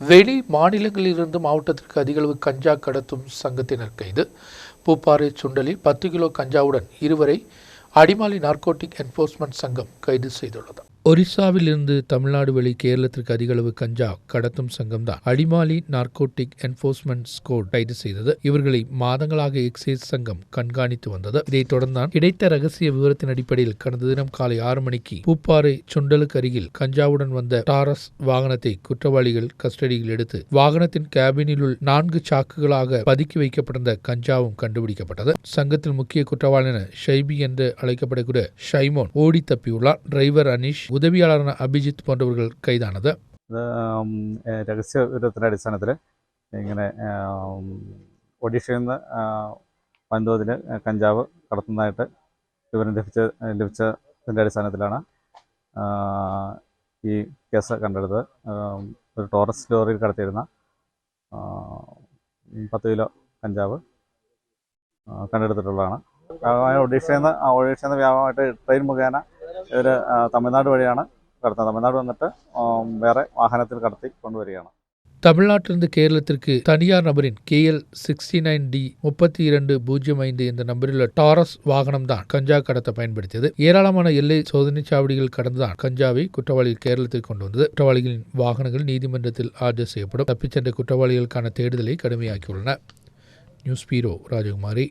வெளி மாநிலங்களிலிருந்து மாவட்டத்திற்கு அதிகளவு கஞ்சா கடத்தும் சங்கத்தினர் கைது. பூப்பாறை சுண்டலி பத்து கிலோ கஞ்சாவுடன் இருவரை அடிமாலி நார்கோட்டிக் என்ஃபோர்ஸ்மெண்ட் சங்கம் கைது செய்துள்ளது. ஒரிசாவில் இருந்து தமிழ்நாடு வழி கேரளத்திற்கு அதிகளவு கஞ்சா கடத்தும் சங்கம் தான் அடிமாலி நார்கோட்டிக் என்போர்ஸ்மெண்ட் ஸ்கோட் கைது செய்தது. இவர்களை மாதங்களாக எக்ஸைஸ் சங்கம் கண்காணித்து வந்தது. இதைத் தொடர்ந்தான் கிடைத்த ரகசிய விவரத்தின் அடிப்படையில் கடந்த தினம் காலை ஆறு மணிக்கு பூப்பாறை சுண்டலுக்கு அருகில் கஞ்சாவுடன் வந்த டாரஸ் வாகனத்தை குற்றவாளிகள் கஸ்டடியில் எடுத்து வாகனத்தின் கேபினிலுள் நான்கு சாக்குகளாக பதுக்கி வைக்கப்பட்டிருந்த கஞ்சாவும் கண்டுபிடிக்கப்பட்டது. சங்கத்தில் முக்கிய குற்றவாளியான ஷைபி என்று அழைக்கப்படக்கூடிய ஷைமோன் ஓடி தப்பியுள்ளார். டிரைவர் அனிஷ் உதவியாளரான அபிஜித் போன்றவர்கள் கைதானது ഇത് ഉം, ഏഹ് രഹസ്യ വിവരത്തിൻ്റെ അടിസ്ഥാനത്തിൽ ഇങ്ങനെ ഉം, ഒഡീഷയിൽ നിന്ന് വൻതോതിൽ കഞ്ചാവ് കടത്തുന്നതായിട്ട് വിവരം ലഭിച്ച ലഭിച്ചതിൻ്റെ അടിസ്ഥാനത്തിലാണ് ആ, ഈ കേസ് കണ്ടെടുത്തത് ഉം, ഒരു ടോറസ് ലോറിയിൽ കടത്തിയിരുന്ന ആ, പത്ത് കിലോ കഞ്ചാവ് ആ, കണ്ടെടുത്തിട്ടുള്ളതാണ് ആ, ഒഡീഷയിൽ നിന്ന് ആ, ഒഡീഷയിൽ നിന്ന് വ്യാപകമായിട്ട് ട്രെയിൻ മുഖേന ഇവർ തമിഴ്നാട് വഴിയാണ് കടത്തുന്നത് തമിഴ്നാട് വന്നിട്ട് ഉം, വേറെ വാഹനത്തിൽ കടത്തി കൊണ്ടുവരികയാണ് தமிழ்நாட்டிலிருந்து கேரளத்திற்கு தனியார் நபரின் கேஎல் சிக்ஸ்டி நைன் டி முப்பத்தி இரண்டு பூஜ்ஜியம் ஐந்து என்ற நம்பரில் டாரஸ் வாகனம் தான் கஞ்சா கடத்த பயன்படுத்தியது ஏராளமான எல்லை சோதனை சாவடிகள் கடந்துதான் கஞ்சாவை குற்றவாளிகள் கேரளத்திற்கு கொண்டு வந்தது குற்றவாளிகளின் வாகனங்கள் நீதிமன்றத்தில் ஆஜர் செய்யப்படும் தப்பிச் சென்ற குற்றவாளிகளுக்கான தேடுதலை கடுமையாக்கியுள்ளன நியூஸ் பீரோ ராஜகுமாரி